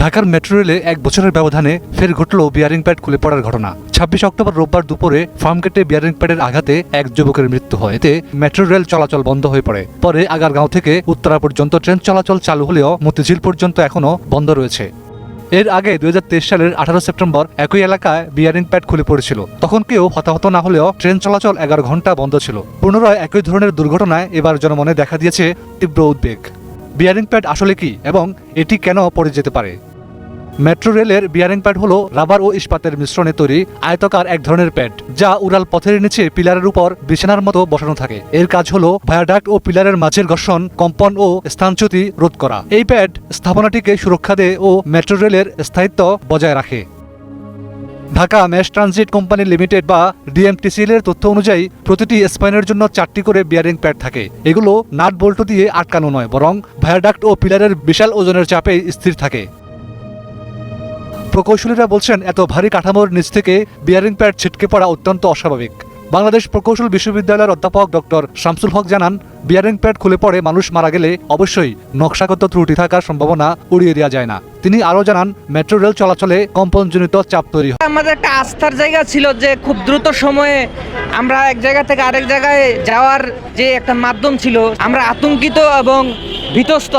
ঢাকার মেট্রো রেলে এক বছরের ব্যবধানে ফের ঘটল বিয়ারিং প্যাড খুলে পড়ার ঘটনা। ছাব্বিশ অক্টোবর রোববার দুপুরে ফার্মগেটে বিয়ারিং প্যাডের আঘাতে এক যুবকের মৃত্যু হয়। এতে মেট্রো রেল চলাচল বন্ধ হয়ে পড়ে। পরে আগারগাঁও থেকে উত্তরা পর্যন্ত ট্রেন চলাচল চালু হলেও মতিঝিল পর্যন্ত এখনও বন্ধ রয়েছে। এর আগে দু হাজার তেইশ সালের আঠারো সেপ্টেম্বর একই এলাকায় বিয়ারিং প্যাড খুলে পড়েছিল। তখন কেউ হতাহত না হলেও ট্রেন চলাচল এগারো ঘণ্টা বন্ধ ছিল। পুনরায় একই ধরনের দুর্ঘটনায় এবার জনমনে দেখা দিয়েছে তীব্র উদ্বেগ। বিয়ারিং প্যাড আসলে কি এবং এটি কেন পড়ে যেতে পারে? মেট্রো রেলের বিয়ারিং প্যাড হলো রাবার ও ইস্পাতের মিশ্রণে তৈরি আয়তকার এক ধরনের প্যাড যা উড়াল পথের নিচে পিলারের উপর বিছানার মতো বসানো থাকে। এর কাজ হলো ভায়াডাক্ট ও পিলারের মাঝের ঘর্ষণ, কম্পন ও স্থানচ্যুতি রোধ করা। এই প্যাড স্থাপনাটিকে সুরক্ষা দেয় ও মেট্রো রেলের স্থায়িত্ব বজায় রাখে। Dhaka mass transit company limited বা ডিএমটিসিএল এর তথ্য অনুযায়ী প্রতিটি স্পাইনের জন্য চারটি করে বিয়ারিং প্যাড থাকে। এগুলো নাট বল্টু দিয়ে আটকানো নয়, বরং ভায়াডাক্ট ও পিলারের বিশাল ওজনের চাপে স্থির থাকে। প্রকৌশলীরা বলছেন, এত ভারী কাঠামোর নিচ থেকে বিয়ারিং প্যাড ছিটকে পড়া অত্যন্ত অস্বাভাবিক। বাংলাদেশ প্রকৌশল বিশ্ববিদ্যালয়ের অধ্যাপক ডক্টর শামসুল হক জানান বিয়ারিং প্যাড খুলে পড়ে মানুষ মারা গেলে অবশ্যই নকশাগত ত্রুটি থাকার সম্ভাবনা উড়িয়ে দেওয়া যায় না। তিনি আরও জানান, মেট্রো রেল চলাচলে কম্পনজনিত চাপ তৈরি হয়। আমাদের একটা আস্থার জায়গা ছিল যে খুব দ্রুত সময়ে আমরা এক জায়গা থেকে আরেক জায়গায় যাওয়ার যে একটা মাধ্যম ছিল, আমরা আতঙ্কিত এবং ভীতস্ত